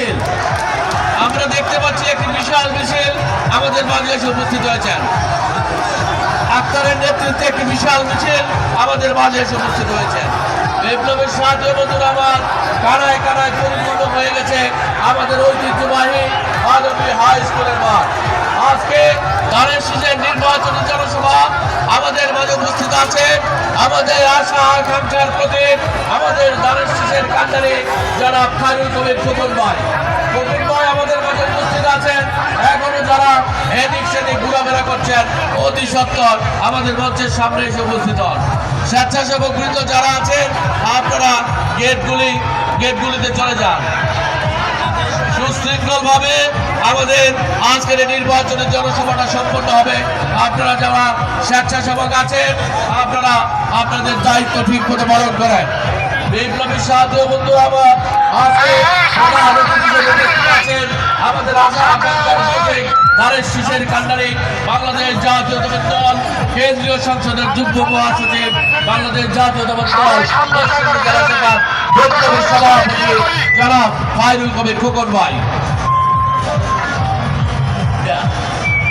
মিছিল। আমরা দেখতে পাচ্ছি একটি বিশাল মিছিল আমাদের এসে উপস্থিত হয়েছেন। আক্তারের নেতৃত্বে একটি বিশাল মিছিল আমাদের এসে উপস্থিত হয়েছে। বিপ্লবের সাহায্য বন্ধুরা আমার কানায় কানায় পরিপূর্ণ হয়ে গেছে আমাদের ঐতিহ্যবাহী মাধবী হাই স্কুলের মাঠ। আজকে ধানের শীষের নির্বাচনী জনসভা আমাদের মাঝে উপস্থিত আছে। আমাদের আশা আকাঙ্ক্ষার প্রতীক আমাদের ধানের শীষের কান্ডারি যারা খায়রুল কবির খোকন ভাই খোকন ভাই আমাদের মাঝে উপস্থিত আছেন। এখনও যারা এদিক সেদিক ঘোরাফেরা করছেন, অতি সত্তর আমাদের মঞ্চের সামনে এসে উপস্থিত হন। স্বেচ্ছাসেবক বৃন্দ যারা আছেন, আপনারা গেটগুলি, গেটগুলিতে চলে যান। সুশৃঙ্খল ভাবে আমাদের আজকের এই নির্বাচনের জনসভাটা সম্পন্ন হবে। আপনারা যারা স্বেচ্ছাসেবক আছেন, আপনারা আপনাদের দায়িত্ব ঠিক মতো পালন করেন। বিপ্লবী সাহায্য বন্ধু আমার আজকে উপস্থিত আছেন আমাদের আশা আকাঙ্ক্ষার প্রতীক শীষের কান্ডারি বাংলাদেশ জাতীয়তাবাদী দল কেন্দ্রীয় সংসদের যুগ্ম মহাসচিব বাংলাদেশ জাতীয়তাবাদী দল সভাপতি যারা ফাইরুল কবির খোকন ভাই.